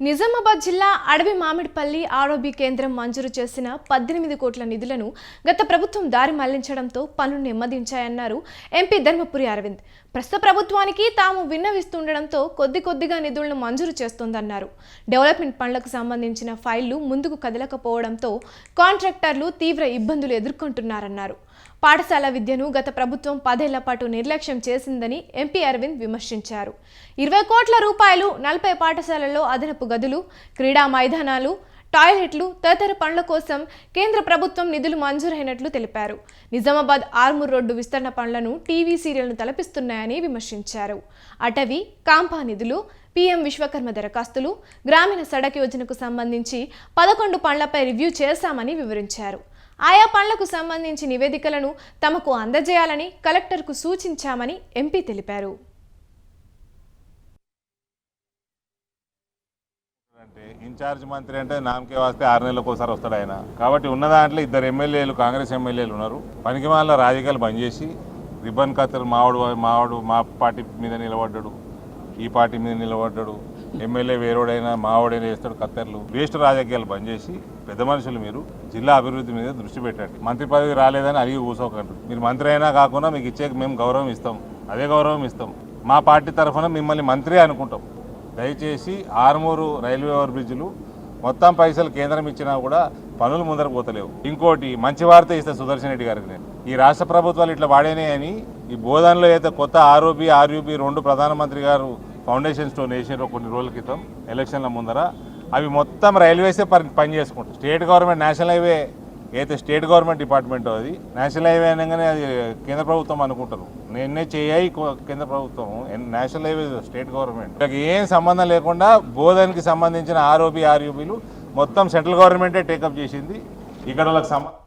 నిజామాబాద్ జిల్లా అడవి మామిడిపల్లి ఆరోగ్య కేంద్రం మంజూరు చేసిన పద్దెనిమిది కోట్ల నిధులను గత ప్రభుత్వం దారి మళ్ళించడంతో పనులు నెమ్మదించాయన్నారు ఎంపీ ధర్మపురి అరవింద్. ప్రస్తుత ప్రభుత్వానికి తాము విన్నవిస్తుండడంతో కొద్ది కొద్దిగా నిధులను మంజూరు చేస్తోందన్నారు. డెవలప్మెంట్ పనులకు సంబంధించిన ఫైళ్ళు ముందుకు కదలకపోవడంతో కాంట్రాక్టర్లు తీవ్ర ఇబ్బందులు ఎదుర్కొంటున్నారన్నారు. పాఠశాల విద్యను గత ప్రభుత్వం పదేళ్ళ పాటు నిర్లక్ష్యం చేసిందని ఎంపీ అరవింద్ విమర్శించారు. ఇరవై కోట్ల రూపాయలు నలభై పాఠశాలల్లో అదనపు గదులు క్రీడా మైదానాలు టాయిలెట్లు తదితర పనుల కోసం కేంద్ర ప్రభుత్వం నిధులు మంజూరైనట్లు తెలిపారు. నిజామాబాద్ ఆర్మూర్ రోడ్డు విస్తరణ పనులను టీవీ సీరియల్ను తలపిస్తున్నాయని విమర్శించారు. అటవీ కాంపా నిధులు పీఎం విశ్వకర్మ దరఖాస్తులు గ్రామీణ సడక్ యోజనకు సంబంధించి పదకొండు పనులపై రివ్యూ చేశామని వివరించారు. ఆయా పనులకు సంబంధించి నివేదికలను తమకు అందజేయాలని కలెక్టర్కు సూచించామని ఎంపీ తెలిపారు. అంటే ఇన్ఛార్జ్ మంత్రి అంటే నామకే వస్తే ఆరు నెలలకు ఒకసారి వస్తాడు ఆయన. కాబట్టి ఉన్న దాంట్లో ఇద్దరు ఎమ్మెల్యేలు కాంగ్రెస్ ఎమ్మెల్యేలు ఉన్నారు. పనికి వాళ్ళ రాజకీయాలు బంద్ చేసి రిబ్బన్ కత్తెరు మావాడు మావాడు మా పార్టీ మీద నిలబడ్డాడు ఈ పార్టీ మీద నిలబడ్డాడు ఎమ్మెల్యే వేరోడైనా మావాడైనా వేస్తాడు కత్తెర్లు. వేస్ట్ రాజకీయాలు బంద్ చేసి పెద్ద మనుషులు మీరు జిల్లా అభివృద్ధి మీద దృష్టి పెట్టండి. మంత్రి పదవి రాలేదని అడిగి కూసోకండి. మీరు మంత్రి అయినా కాకుండా మీకు ఇచ్చే మేము గౌరవం ఇస్తాం. అదే గౌరవం ఇస్తాం. మా పార్టీ తరఫున మిమ్మల్ని మంత్రి అనుకుంటాం. దయచేసి ఆర్మూరు రైల్వే ఓవర్ బ్రిడ్జ్లు మొత్తం పైసలు కేంద్రం ఇచ్చినా కూడా పనులు ముందరకు పోతలేవు. ఇంకోటి మంచి వార్త ఇస్తే సుదర్శన్ రెడ్డి గారికి నేను. ఈ రాష్ట్ర ప్రభుత్వాలు ఇట్లా వాడేనే అని ఈ బోధనలో అయితే కొత్త ఆర్ఓబి ఆర్యూబి రెండు ప్రధానమంత్రి గారు ఫౌండేషన్ స్టోన్ వేసారు కొన్ని రోజుల క్రితం ఎలక్షన్ల ముందర అవి మొత్తం రైల్వేసే పని పని చేసుకుంటారు స్టేట్ గవర్నమెంట్ నేషనల్ హైవే అయితే స్టేట్ గవర్నమెంట్ డిపార్ట్మెంట్ అది నేషనల్ హైవే అనగానే అది కేంద్ర ప్రభుత్వం అనుకుంటారు. నిన్నే చేయాయి కేంద్ర ప్రభుత్వం నేషనల్ హైవే స్టేట్ గవర్నమెంట్. ఏం సంబంధం లేకుండా బోధనకి సంబంధించిన ఆర్ఓబి ఆర్యూబీలు మొత్తం సెంట్రల్ గవర్నమెంటే టేకప్ చేసింది. ఇక్కడ వాళ్ళకి సంబంధం